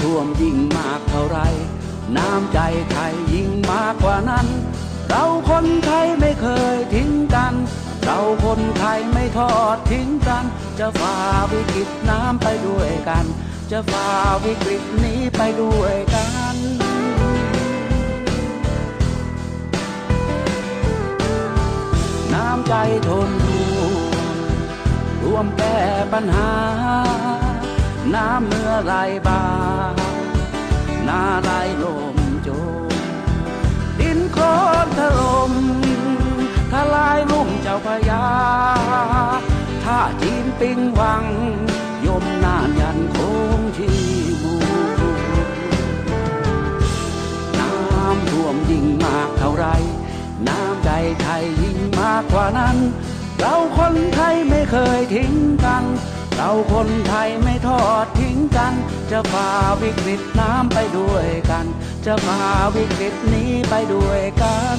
ท่วมยิงมากเท่าไร น้ำใจไทยยิ่งมากกว่านั้น เราคนไทยไม่เคยทิ้งกัน เราคนไทยไม่ทอดทิ้งกัน จะฝ่าวิกฤตน้ำไปด้วยกัน จะฝ่าวิกฤตนี้ไปด้วยกันน้ำใจทนดูรวมแก้ปัญหา น้ำเมื่อไหรบาหน้าไหลลมโจมดินโคลนถล่มทลายลุ่มเจ้าพยาถ้าจีนปิงวัง ยมนานยันคงชีบูน้ำท่วมยิ่งมากเท่าไร น้ำใจไทยยิ่งมากกว่านั้น เราคนไทยไม่เคยทิ้งกัน เราคนไทยไม่ทอดทิ้งกัน จะฝ่าวิกฤตน้ำไปด้วยกัน จะฝ่าวิกฤตนี้ไปด้วยกัน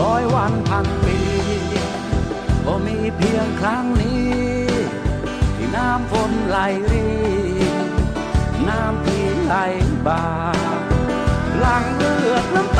ร้อยวันพันปีก็มีเพียงครั้งนี้ ที่น้ำฝนไหลรีน้ำที่ไหลบาหลังเลือดน้ำตา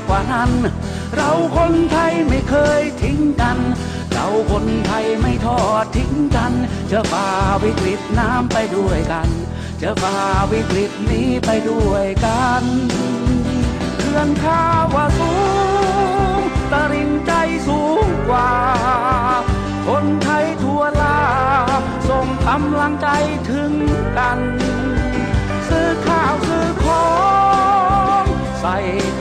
ากกว่านั้น เราคนไทยไม่เคยทิ้งกัน เราคนไทยไม่ทอดทิ้งกัน จะฝ่าวิกฤตน้ำไปด้วยกัน จะฝ่าวิกฤตนี้ไปด้วยกันเขื่อนข้าวาสูงตริงใจสูงกว่า คนไทยทั่วลาส่งกำลังใจถึงกัน ซื้อข้าว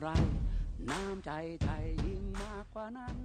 ไร น้ำใจไทยยิ่งมากกว่านั้น